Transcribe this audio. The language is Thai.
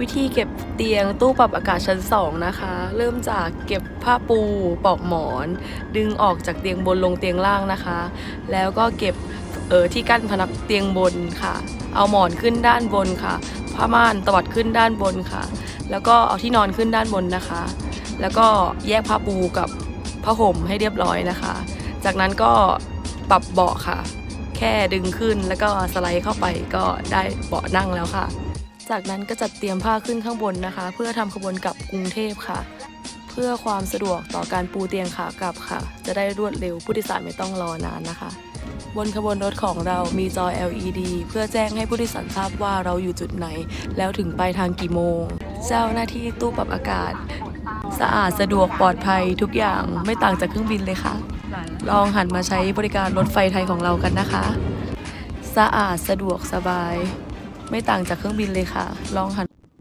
วิธีเก็บเตียงตู้ปรับอากาศชั้น 2 นะคะ เริ่มจากเก็บผ้าปูปลอกหมอน ดึงออกจากเตียงบนลงเตียงล่างนะคะ แล้วก็เก็บเออที่กั้นพนักเตียงบนค่ะ เอาหมอนขึ้นด้านบนค่ะ ผ้าม่านตวัดขึ้นด้านบนค่ะ แล้วก็เอาที่นอนขึ้นด้านบนนะคะ แล้วก็แยกผ้าปูกับผ้าห่มให้เรียบร้อยนะคะ จากนั้นก็ปรับเบาะค่ะ แค่ดึงขึ้นแล้วก็สไลด์เข้าไปก็ได้เบาะนั่งแล้วค่ะ จากนั้นก็จัดเตรียมผ้าขึ้นข้างบนนะคะ เพื่อทำขบวนกลับกรุงเทพค่ะ เพื่อความสะดวกต่อการปูเตียงขากลับค่ะ จะได้รวดเร็วผู้โดยสารไม่ต้องรอนานนะคะ บนขบวนรถของเรามีจอ LED เพื่อแจ้งให้ผู้โดยสารทราบว่าเราอยู่จุดไหน แล้วถึงไปทางกี่โมง เจ้าหน้าที่ตู้ปรับอากาศ สะอาดสะดวกปลอดภัยทุกอย่างไม่ต่างจากเครื่องบินเลยค่ะ ลองหันมาใช้บริการรถไฟไทยของเรากันนะคะ สะอาดสะดวกสบาย ไม่ต่างจากเครื่องบินเลยค่ะ ลองหัน